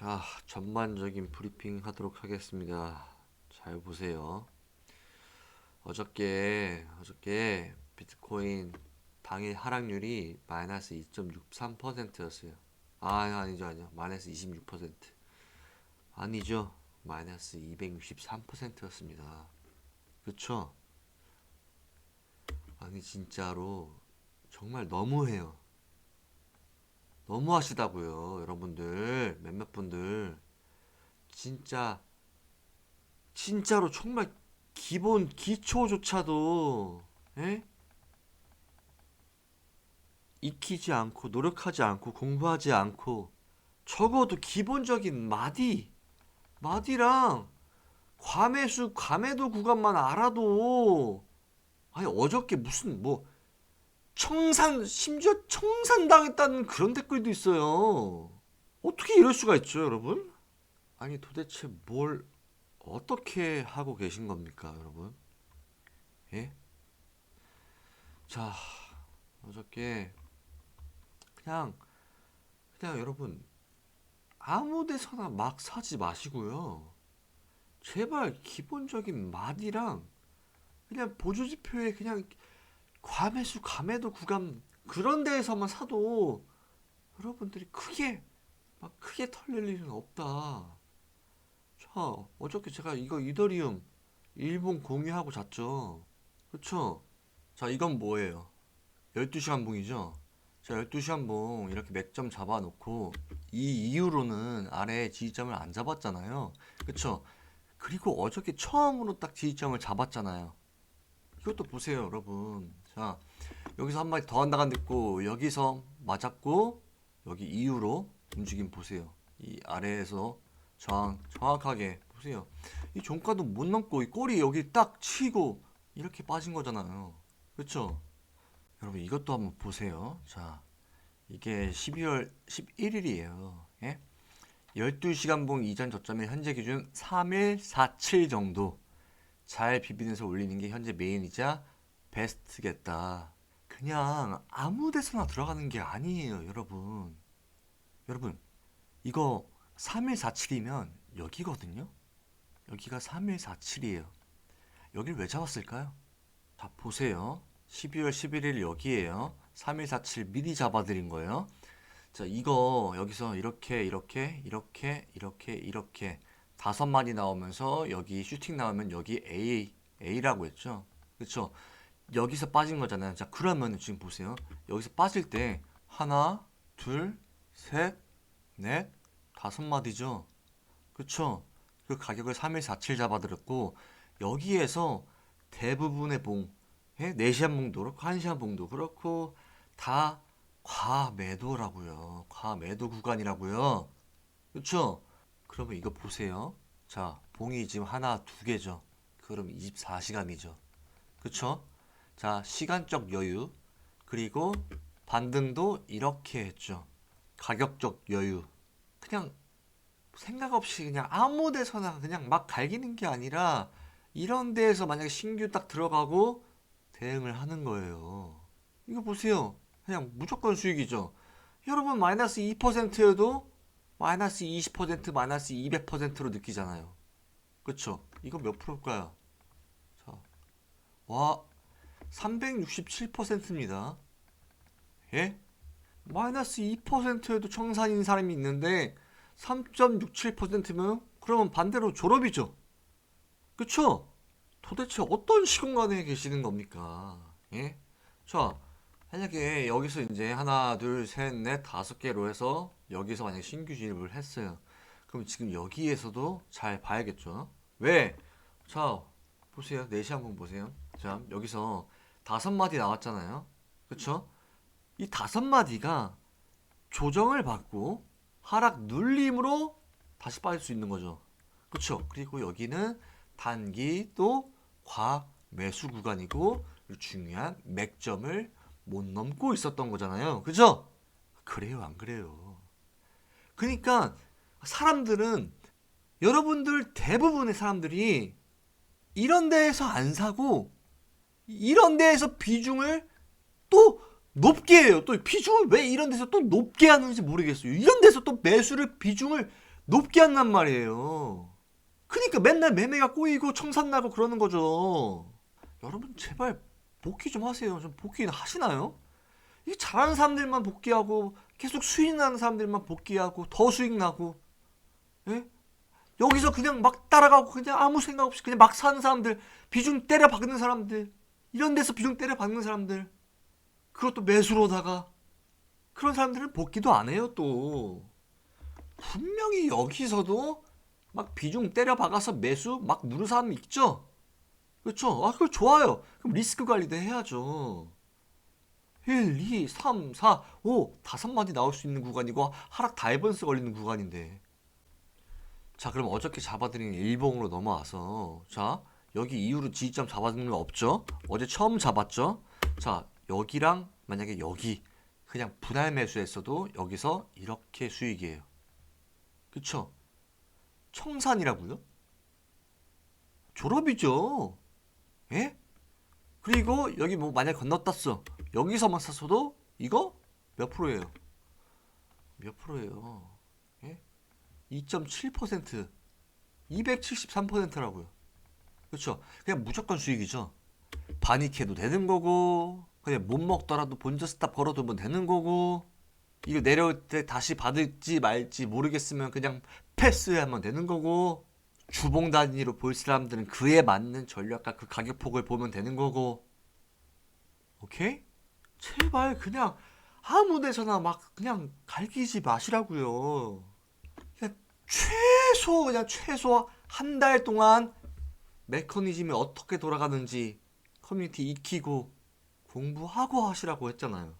자, 전반적인 브리핑 하도록 하겠습니다. 잘 보세요. 어저께, 어저께 비트코인 당일 하락률이 마이너스 2.63%였어요. 아, 아니죠, 아니죠. 마이너스 26%. 아니죠. 마이너스 263%였습니다. 그쵸? 아니, 진짜로. 정말 너무해요. 너무 하시다고요, 여러분들. 몇몇 분들. 진짜, 진짜로 정말 기본 기초조차도, 에? 익히지 않고, 노력하지 않고, 공부하지 않고, 적어도 기본적인 마디, 마디랑 과매수, 과매도 구간만 알아도, 아니, 어저께 무슨, 뭐, 청산, 심지어 청산당했다는 그런 댓글도 있어요. 어떻게 이럴 수가 있죠, 여러분? 아니, 도대체 뭘, 어떻게 하고 계신 겁니까, 여러분? 예? 자, 어저께, 그냥, 그냥 여러분, 아무 데서나 막 사지 마시고요. 제발 기본적인 마디랑, 그냥 보조지표에 그냥 과매수, 과매도 구간 그런 데에서만 사도 여러분들이 크게 막 크게 털릴 일은 없다. 자, 어저께 제가 이거 이더리움 일본 공유하고 잤죠. 그쵸? 자, 이건 뭐예요? 12시간 봉이죠? 자, 12시간 봉 이렇게 맥점 잡아 놓고 이 이후로는 아래 지지점을 안 잡았잖아요. 그쵸? 그리고 어저께 처음으로 딱 지지점을 잡았잖아요. 이것도 보세요, 여러분. 자, 여기서 한 마디 더 한다가 됐고, 여기서 맞았고, 여기 이후로 움직임 보세요. 이 아래에서 저항 정확하게 보세요. 이 종가도 못 넘고, 이 꼬리 여기 딱 치고, 이렇게 빠진 거잖아요. 그쵸? 여러분, 이것도 한번 보세요. 자, 이게 12월 11일이에요. 예? 12시간 봉 이전 저점의 현재 기준 3147 정도. 잘 비비면서 올리는 게 현재 메인이자 베스트겠다. 그냥 아무 데서나 들어가는 게 아니에요, 여러분. 여러분, 이거 3147이면 여기거든요? 여기가 3147이에요. 여길 왜 잡았을까요? 자, 보세요. 12월 11일 여기에요. 3147 미리 잡아드린 거예요. 자, 이거 여기서 이렇게, 이렇게, 이렇게, 이렇게, 이렇게 다섯 마디 나오면서 여기 슈팅 나오면 여기 A, A라고 했죠. 그쵸? 여기서 빠진 거잖아요. 자, 그러면 지금 보세요. 여기서 빠질 때 하나, 둘, 셋, 넷, 다섯 마디죠. 그쵸? 그 가격을 3147 잡아드렸고 여기에서 대부분의 봉, 예? 4시간 봉도 그렇고 1시간 봉도 그렇고 다 과매도라고요. 과매도 구간이라고요. 그쵸? 그러면 이거 보세요. 자, 봉이 지금 하나, 두 개죠. 그럼 24시간이죠. 그쵸? 자, 시간적 여유. 그리고 반등도 이렇게 했죠. 가격적 여유. 그냥 생각 없이 그냥 아무 데서나 그냥 막 갈기는 게 아니라 이런 데에서 만약에 신규 딱 들어가고 대응을 하는 거예요. 이거 보세요. 그냥 무조건 수익이죠. 여러분 마이너스 2%여도 마이너스 20% 마이너스 200%로 느끼잖아요. 그쵸? 이거 몇 프로일까요? 자, 와, 367%입니다. 예? 마이너스 2%에도 청산인 사람이 있는데 3.67%면 그러면 반대로 졸업이죠. 그쵸? 도대체 어떤 시공간에 계시는 겁니까? 예? 자, 만약에 여기서 이제 하나, 둘, 셋, 넷, 다섯 개로 해서 여기서 만약에 신규 진입을 했어요. 그럼 지금 여기에서도 잘 봐야겠죠? 왜? 자, 보세요. 4시 한번 보세요. 자, 여기서 다섯 마디 나왔잖아요. 그쵸? 이 다섯 마디가 조정을 받고 하락 눌림으로 다시 빠질 수 있는 거죠. 그쵸? 그리고 여기는 단기 또 과매수 구간이고 중요한 맥점을 못 넘고 있었던 거잖아요. 그죠? 그래요, 안 그래요? 그러니까 사람들은 여러분들 대부분의 사람들이 이런 데에서 안 사고 이런 데에서 비중을 또 높게 해요. 또 비중을 왜 이런 데서 또 높게 하는지 모르겠어요. 이런 데서 또 매수를 비중을 높게 한단 말이에요. 그러니까 맨날 매매가 꼬이고 청산 나고 그러는 거죠. 여러분 제발 복귀 좀 하세요. 좀 복귀 하시나요? 이 잘하는 사람들만 복귀하고 계속 수익 나는 사람들만 복귀하고 더 수익 나고 예? 여기서 그냥 막 따라가고 그냥 아무 생각 없이 그냥 막 사는 사람들 비중 때려 박는 사람들 이런 데서 비중 때려 박는 사람들 그것도 매수로다가 그런 사람들은 복귀도 안 해요 또 분명히 여기서도 막 비중 때려 박아서 매수 막 누르는 사람 있죠 그렇죠. 아 그거 좋아요. 그럼 리스크 관리도 해야죠. 1, 2, 3, 4, 5 다섯 마디 나올 수 있는 구간이고 하락 다이번스 걸리는 구간인데. 자 그럼 어저께 잡아드린 일봉으로 넘어와서. 자 여기 이후로 지지점 잡아드는 거 없죠? 어제 처음 잡았죠? 자 여기랑 만약에 여기 그냥 분할 매수했어도 여기서 이렇게 수익이에요. 그쵸? 청산이라고요? 졸업이죠 예 그리고 여기 뭐 만약 건너떴어 여기서만 샀어도 이거 몇 프로예요 몇 프로예요 예? 2.7% 273%라고요. 그렇죠? 그냥 무조건 수익이죠. 반익해도 되는 거고 그냥 못 먹더라도 본전 스탑 걸어두면 되는 거고 이거 내려올 때 다시 받을지 말지 모르겠으면 그냥 패스하면 되는 거고 주봉 단위로 볼 사람들은 그에 맞는 전략과 그 가격폭을 보면 되는 거고 오케이? 제발 그냥 아무 데서나 막 그냥 갈기지 마시라고요. 그냥 최소 그냥 최소 한 달 동안 메커니즘이 어떻게 돌아가는지 커뮤니티 익히고 공부하고 하시라고 했잖아요.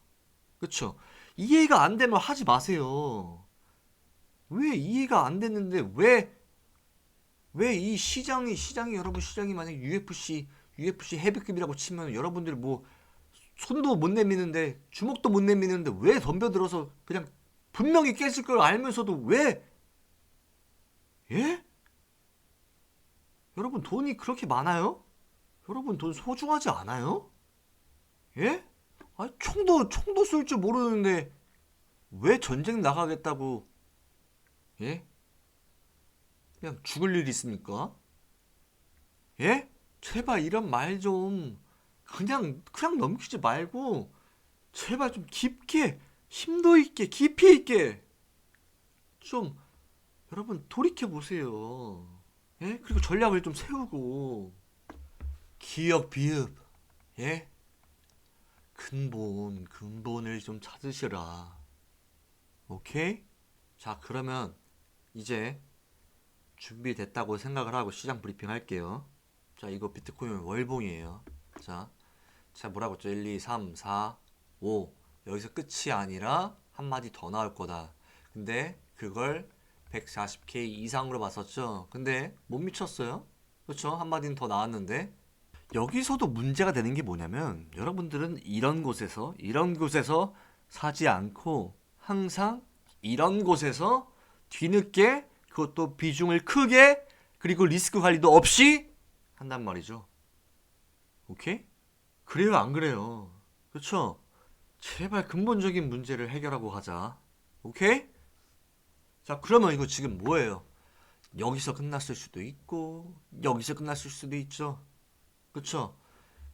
그쵸? 이해가 안 되면 하지 마세요. 왜 이해가 안 됐는데 왜 왜 이 시장이 시장이 여러분 시장이 만약 UFC UFC 헤비급이라고 치면 여러분들 뭐 손도 못 내미는데 주먹도 못 내미는데 왜 덤벼들어서 그냥 분명히 깨질 걸 알면서도 왜 예? 여러분 돈이 그렇게 많아요? 여러분 돈 소중하지 않아요? 예? 아 총도 총도 쏠 줄 모르는데 왜 전쟁 나가겠다고 예? 그냥 죽을 일 있습니까? 예? 제발 이런 말 좀 그냥 그냥 넘기지 말고 제발 좀 깊게 심도 있게 깊이 있게 좀 여러분 돌이켜 보세요. 예? 그리고 전략을 좀 세우고 기업 비읍 예? 근본 근본을 좀 찾으시라. 오케이? 자 그러면 이제 준비됐다고 생각을 하고 시장 브리핑 할게요. 자 이거 비트코인 월봉이에요. 자, 자 뭐라고 했죠? 1, 2, 3, 4, 5 여기서 끝이 아니라 한 마디 더 나올 거다. 근데 그걸 140K 이상으로 봤었죠. 근데 못 미쳤어요. 그렇죠? 한 마디는 더 나왔는데 여기서도 문제가 되는 게 뭐냐면 여러분들은 이런 곳에서 이런 곳에서 사지 않고 항상 이런 곳에서 뒤늦게 그것도 비중을 크게 그리고 리스크 관리도 없이 한단 말이죠. 오케이? 그래요, 안 그래요? 그렇죠? 제발 근본적인 문제를 해결하고 가자. 오케이? 자, 그러면 이거 지금 뭐예요? 여기서 끝났을 수도 있고, 여기서 끝났을 수도 있죠. 그쵸?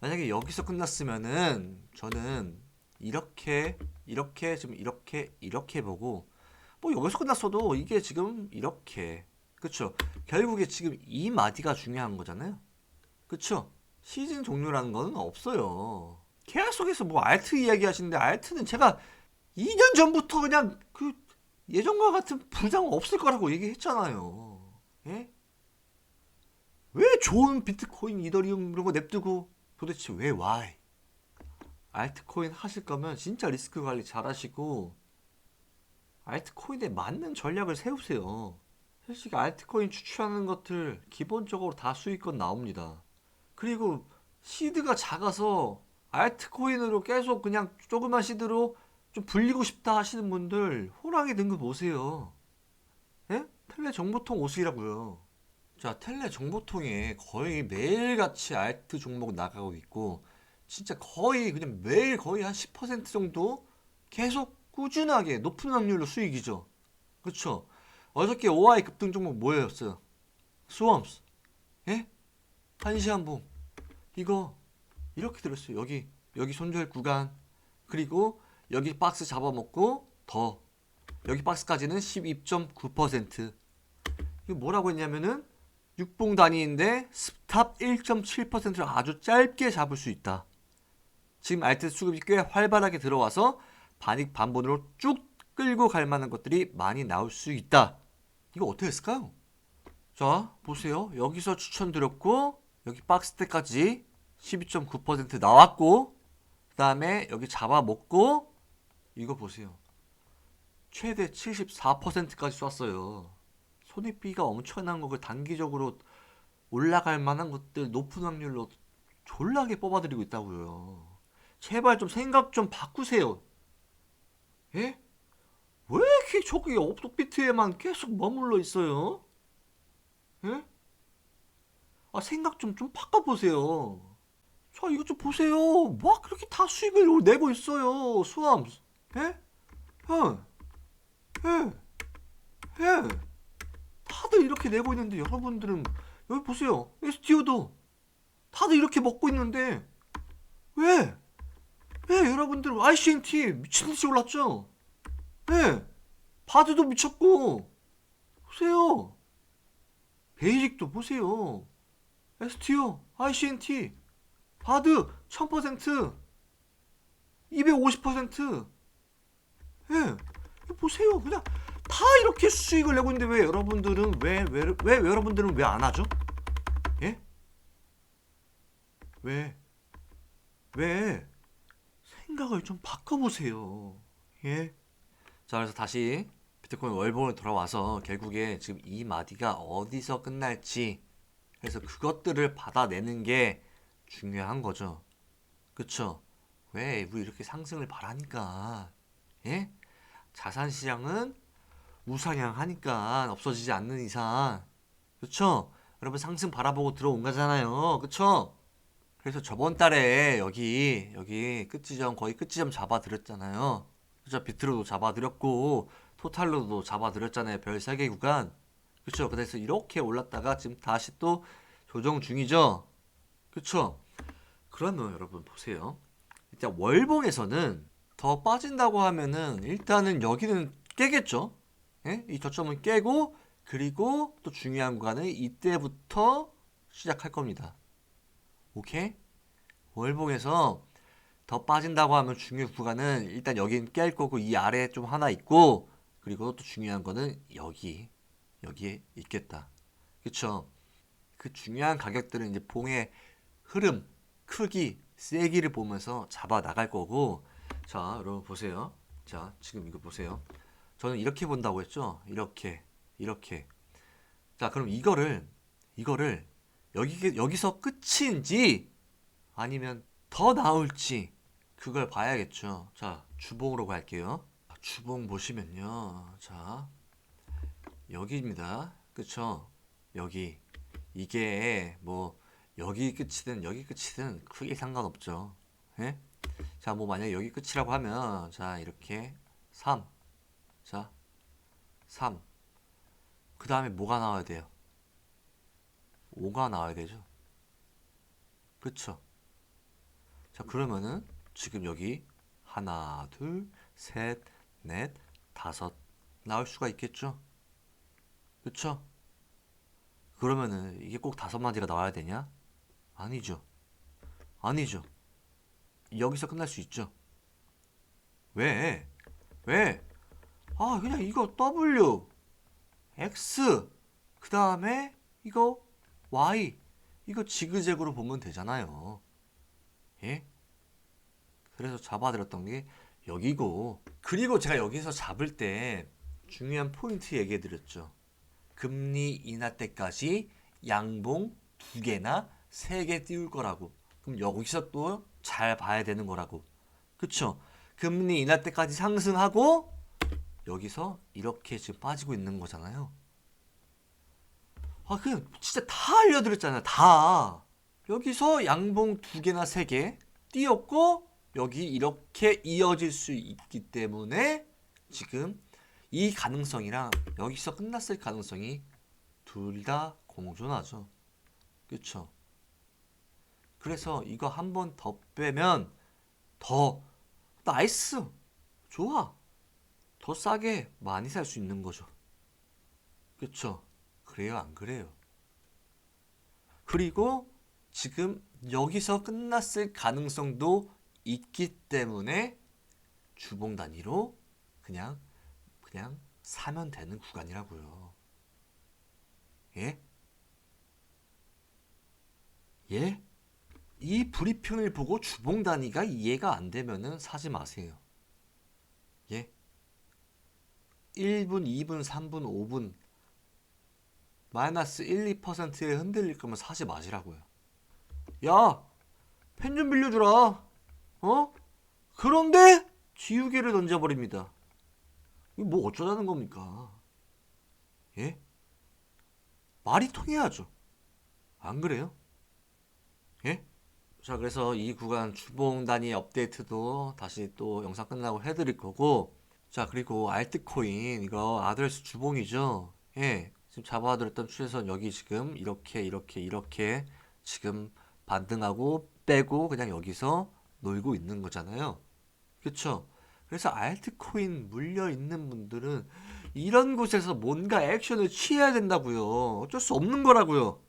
만약에 여기서 끝났으면은, 저는 이렇게, 이렇게, 지금 이렇게, 이렇게 보고, 뭐 여기서 끝났어도 이게 지금 이렇게. 그쵸? 결국에 지금 이 마디가 중요한 거잖아요. 그쵸? 시즌 종료라는 거는 없어요. 계약 속에서 뭐 알트 이야기 하시는데, 알트는 제가 2년 전부터 그냥 그 예전과 같은 부장 없을 거라고 얘기했잖아요. 예? 왜 좋은 비트코인, 이더리움 이런 거 냅두고 도대체 왜 why? 알트코인 하실 거면 진짜 리스크 관리 잘 하시고 알트코인에 맞는 전략을 세우세요. 솔직히 알트코인 추출하는 것들 기본적으로 다 수익권 나옵니다. 그리고 시드가 작아서 알트코인으로 계속 그냥 조그만 시드로 좀 불리고 싶다 하시는 분들 호랑이 등급 오세요. 예? 텔레 정보통 오시라고요. 자, 텔레 정보통에 거의 매일같이 알트 종목 나가고 있고 진짜 거의 그냥 매일 거의 한 10% 정도 계속 꾸준하게 높은 확률로 수익이죠. 그렇죠? 어저께 5화의 급등 종목 뭐였어요? 스웜스. 예? 한시한봉. 이거 이렇게 들었어요. 여기 여기 손절 구간 그리고 여기 박스 잡아먹고 더 여기 박스까지는 12.9% 이거 뭐라고 했냐면은 육봉 단위인데 스탑 1.7%를 아주 짧게 잡을 수 있다. 지금 알트 수급이 꽤 활발하게 들어와서 반익 반본으로 쭉 끌고 갈 만한 것들이 많이 나올 수 있다. 이거 어떻게 했을까요? 자, 보세요. 여기서 추천드렸고 여기 박스 때까지 12.9% 나왔고 그다음에 여기 잡아먹고 이거 보세요. 최대 74%까지 쐈어요. 손해비가 엄청난 거를 단기적으로 올라갈 만한 것들 높은 확률로 졸라게 뽑아드리고 있다고요. 제발 좀 생각 좀 바꾸세요. 예? 왜 이렇게 저기 업비트에만 계속 머물러 있어요? 예? 아 생각 좀 좀 바꿔보세요. 자 이거 좀 보세요. 막 그렇게 다 수익을 내고 있어요. 수암. 예? 어. 예. 예. 다들 이렇게 내고 있는데 여러분들은 여기 보세요. STO도 다들 이렇게 먹고 있는데 왜? 왜 여러분들 ICNT 미친듯이 올랐죠? 네. 바드도 미쳤고 보세요. 베이직도 보세요. STO, ICNT, 바드 1000%, 250%. 예. 보세요. 그냥 다 이렇게 수익을 내고 있는데 왜 여러분들은 왜 왜 왜 여러분들은 왜 안 하죠? 예? 왜? 왜? 생각을 좀 바꿔보세요. 예? 자, 그래서 다시 비트코인 월봉으로 돌아와서 결국에 지금 이 마디가 어디서 끝날지 그래서 그것들을 받아내는 게 중요한 거죠. 그쵸? 왜 우리 이렇게 상승을 바라니까 예? 자산 시장은 우상향하니까 없어지지 않는 이상 그쵸? 여러분 상승 바라보고 들어온 거잖아요. 그쵸? 그래서 저번 달에 여기 여기 끝지점 거의 끝지점 잡아드렸잖아요. 그죠? 비트로도 잡아드렸고 토탈로도 잡아드렸잖아요. 별 3개 구간. 그쵸? 그래서 이렇게 올랐다가 지금 다시 또 조정 중이죠. 그쵸? 그러면 여러분 보세요. 일단 월봉에서는 더 빠진다고 하면은 일단은 여기는 깨겠죠. 예? 이 저점은 깨고 그리고 또 중요한 구간은 이때부터 시작할 겁니다. 오케이? 월봉에서 더 빠진다고 하면 중요 구간은 일단 여긴 깰 거고 이 아래에 좀 하나 있고 그리고 또 중요한 거는 여기 여기에 있겠다. 그쵸? 그 중요한 가격들은 이제 봉의 흐름, 크기, 세기를 보면서 잡아 나갈 거고 자 여러분 보세요. 자 지금 이거 보세요. 저는 이렇게 본다고 했죠. 이렇게 이렇게 자 그럼 이거를 이거를 여기 여기서 끝인지 아니면 더 나올지 그걸 봐야겠죠. 자, 주봉으로 갈게요. 주봉 보시면요. 자, 여기입니다. 그쵸? 여기. 이게 뭐 여기 끝이든 여기 끝이든 크게 상관없죠. 예? 자, 뭐 만약 여기 끝이라고 하면 자, 이렇게 3. 자, 3. 그 다음에 뭐가 나와야 돼요? 5가 나와야 되죠. 그쵸? 자, 그러면은 지금 여기 하나, 둘, 셋, 넷, 다섯 나올 수가 있겠죠? 그쵸? 그러면은 이게 꼭 다섯 마디가 나와야 되냐? 아니죠. 아니죠. 여기서 끝날 수 있죠. 왜? 왜? 아, 그냥 이거 W, X, 그 다음에 이거 Y, 이거 지그재그로 보면 되잖아요. 예? 그래서 잡아들었던 게 여기고 그리고 제가 여기서 잡을 때 중요한 포인트 얘기해 드렸죠. 금리 인하 때까지 양봉 두 개나 세 개 띄울 거라고. 그럼 여기서 또 잘 봐야 되는 거라고. 그쵸? 금리 인하 때까지 상승하고 여기서 이렇게 지금 빠지고 있는 거잖아요. 아, 그냥 진짜 다 알려드렸잖아요. 다. 여기서 양봉 두 개나 세 개 띄었고 여기 이렇게 이어질 수 있기 때문에 지금 이 가능성이랑 여기서 끝났을 가능성이 둘 다 공존하죠. 그쵸? 그래서 이거 한 번 더 빼면 더 나이스! 좋아! 더 싸게 많이 살 수 있는 거죠. 그쵸? 그래요, 안 그래요? 그리고 지금 여기서 끝났을 가능성도 있기 때문에 주봉 단위로 그냥 그냥 사면 되는 구간이라고요. 예? 예? 이 브리핑을 보고 주봉 단위가 이해가 안 되면은 사지 마세요. 예? 1분, 2분, 3분, 5분 마이너스 1, 2%에 흔들릴 거면 사지 마시라고요. 야, 펜 좀 빌려주라. 어? 그런데 지우개를 던져버립니다. 이거 뭐 어쩌자는 겁니까? 예? 말이 통해야죠. 안 그래요? 예? 자, 그래서 이 구간 주봉 단위 업데이트도 다시 또 영상 끝나고 해드릴 거고, 자, 그리고 알트코인, 이거 아드레스 주봉이죠? 예. 지금 잡아드렸던 추세선 여기 지금 이렇게, 이렇게, 이렇게 지금 반등하고 빼고 그냥 여기서 놀고 있는 거잖아요. 그쵸? 그래서 알트코인 물려 있는 분들은 이런 곳에서 뭔가 액션을 취해야 된다고요. 어쩔 수 없는 거라고요.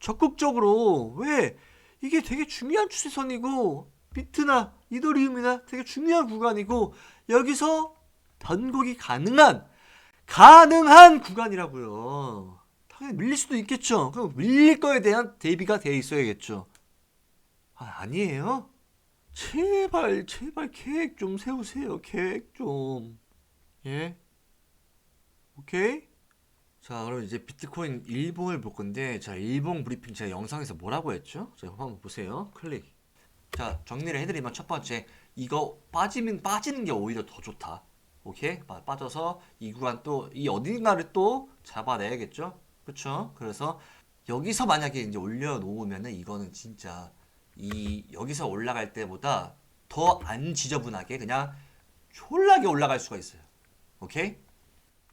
적극적으로 왜 이게 되게 중요한 추세선이고 비트나 이더리움이나 되게 중요한 구간이고 여기서 변곡이 가능한 가능한 구간이라고요. 당연히 밀릴 수도 있겠죠. 그럼 밀릴 거에 대한 대비가 돼 있어야겠죠. 아, 아니에요? 제발 제발 계획 좀 세우세요. 계획 좀. 예? 오케이? 자, 그럼 이제 비트코인 일봉을 볼 건데, 자, 일봉 브리핑 제가 영상에서 뭐라고 했죠? 자, 한번 보세요. 클릭. 자, 정리를 해드리면 첫 번째, 이거 빠지면 빠지는 게 오히려 더 좋다. 오케이? 빠, 빠져서 이 구간 또, 이 어딘가를 또 잡아내야겠죠? 그쵸? 그래서 여기서 만약에 이제 올려놓으면은 이거는 진짜 이 여기서 올라갈 때보다 더 안 지저분하게 그냥 졸라게 올라갈 수가 있어요. 오케이?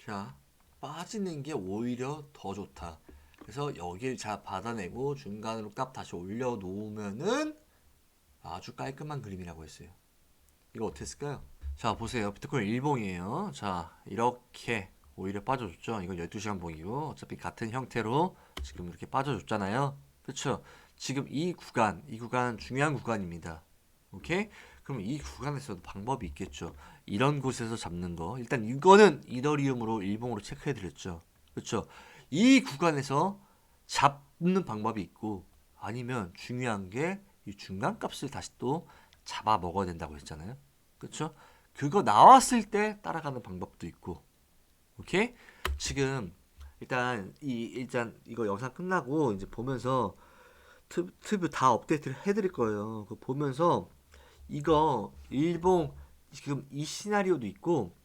자, 빠지는 게 오히려 더 좋다. 그래서 여길 잘 받아내고 중간으로 값 다시 올려놓으면은 아주 깔끔한 그림이라고 했어요. 이거 어떻게 했을까요? 자, 보세요. 비트코인 일봉이에요. 자, 이렇게 오히려 빠져줬죠. 이건 12시간 봉이고 어차피 같은 형태로 지금 이렇게 빠져줬잖아요. 그렇죠? 지금 이 구간, 이 구간 중요한 구간입니다. 오케이? 그럼 이 구간에서도 방법이 있겠죠. 이런 곳에서 잡는 거. 일단 이거는 이더리움으로 일봉으로 체크해 드렸죠. 그렇죠? 이 구간에서 잡는 방법이 있고 아니면 중요한 게 이 중간 값을 다시 또 잡아 먹어야 된다고 했잖아요. 그렇죠? 그거 나왔을 때 따라가는 방법도 있고. 오케이? 지금 일단 이 일단 이거 영상 끝나고 이제 보면서 튜브, 다 업데이트를 해드릴 거예요. 그거 보면서 이거 일봉 지금 이 시나리오도 있고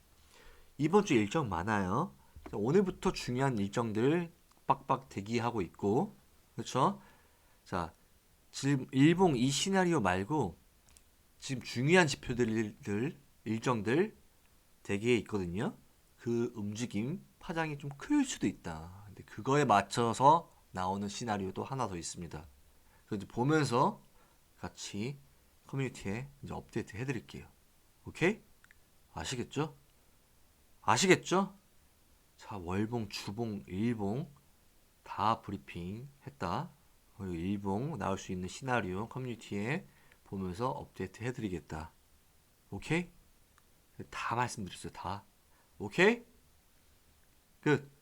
이번 주 일정 많아요. 오늘부터 중요한 일정들 빡빡 대기하고 있고 그렇죠? 자 지금 일봉 이 시나리오 말고 지금 중요한 지표들 일정들 대기에 있거든요. 그 움직임 파장이 좀 클 수도 있다. 근데 그거에 맞춰서 나오는 시나리오도 하나 더 있습니다. 그래서 보면서 같이 커뮤니티에 이제 업데이트 해드릴게요. 오케이? 아시겠죠? 아시겠죠? 자, 월봉, 주봉, 일봉 다 브리핑 했다. 그리고 일봉 나올 수 있는 시나리오 커뮤니티에 보면서 업데이트 해드리겠다. 오케이? 다 말씀드렸어요. 다. 오케이? 끝.